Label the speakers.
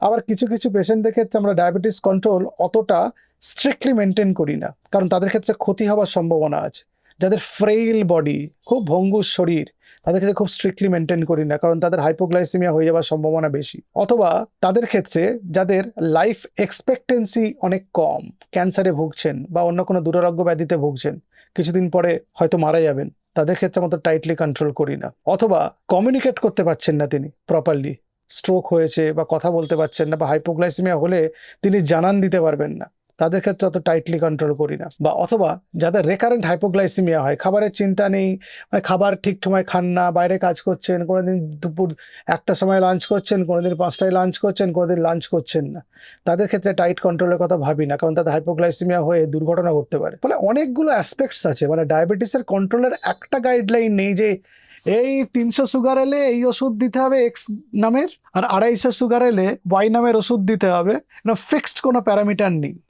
Speaker 1: আবার কিছু কিছু পেশেন্টদের ক্ষেত্রে আমরা ডায়াবেটিস কন্ট্রোল অতটা স্ট্রিক্টলি মেনটেন করি না। কারণ তাদের ক্ষেত্রে ক্ষতি হওয়ার সম্ভাবনা আছে। যাদের ফ্রেইল বডি, খুব ভঙ্গুর শরীর, তাদের ক্ষেত্রে খুব স্ট্রিক্টলি মেনটেন করি না। কারণ তাদের হাইপোগ্লাইসিমিয়া হয়ে যাওয়ার সম্ভাবনা বেশি। অথবা তাদের ক্ষেত্রে যাদের লাইফ এক্সপেক্টেন্সি অনেক কম, ক্যান্সারে ভুগছেন বা অন্য কোনো দুরারোগ্য ব্যাধিতে ভুগছেন, কিছুদিন পরে হয়তো মারা যাবেন, তাদের ক্ষেত্রে মতো টাইটলি কন্ট্রোল করি না। অথবা কমিউনিকেট করতে পারছেন না তিনি প্রপারলি স্ট্রোক হয়েছে বা কথা বলতে পারছেন না বা হাইপোগ্লাইসিমিয়া হলে তিনি জানান দিতে পারবেন না। তাদের ক্ষেত্রে অত টাইটলি কন্ট্রোল করি না। বা অথবা যাদের রেকারেন্ট হাইপোগ্লাইসিমিয়া হয়, খাবারের চিন্তা নেই মানে খাবার ঠিক সময় খান না, বাইরে কাজ করছেন, কোনোদিন দুপুর একটা সময় লাঞ্চ করছেন, কোনোদিন পাঁচটায় লাঞ্চ করছেন, কোনোদিন লাঞ্চ করছেন না। তাদের ক্ষেত্রে টাইট কন্ট্রোলের কথা ভাবি না, কারণ তাদের হাইপোগ্লাইসিমিয়া হয়ে দুর্ঘটনা ঘটতে পারে। ফলে অনেকগুলো অ্যাসপেক্টস আছে মানে ডায়াবেটিসের কন্ট্রোলের একটা গাইডলাইন নেই যে এই তিনশো সুগার এলে এই ওষুধ দিতে হবে এক্স নামের, আর আড়াইশো সুগার এলে ওয়াই নামের ওষুধ দিতে হবে। ফিক্সড কোনো প্যারামিটার নেই।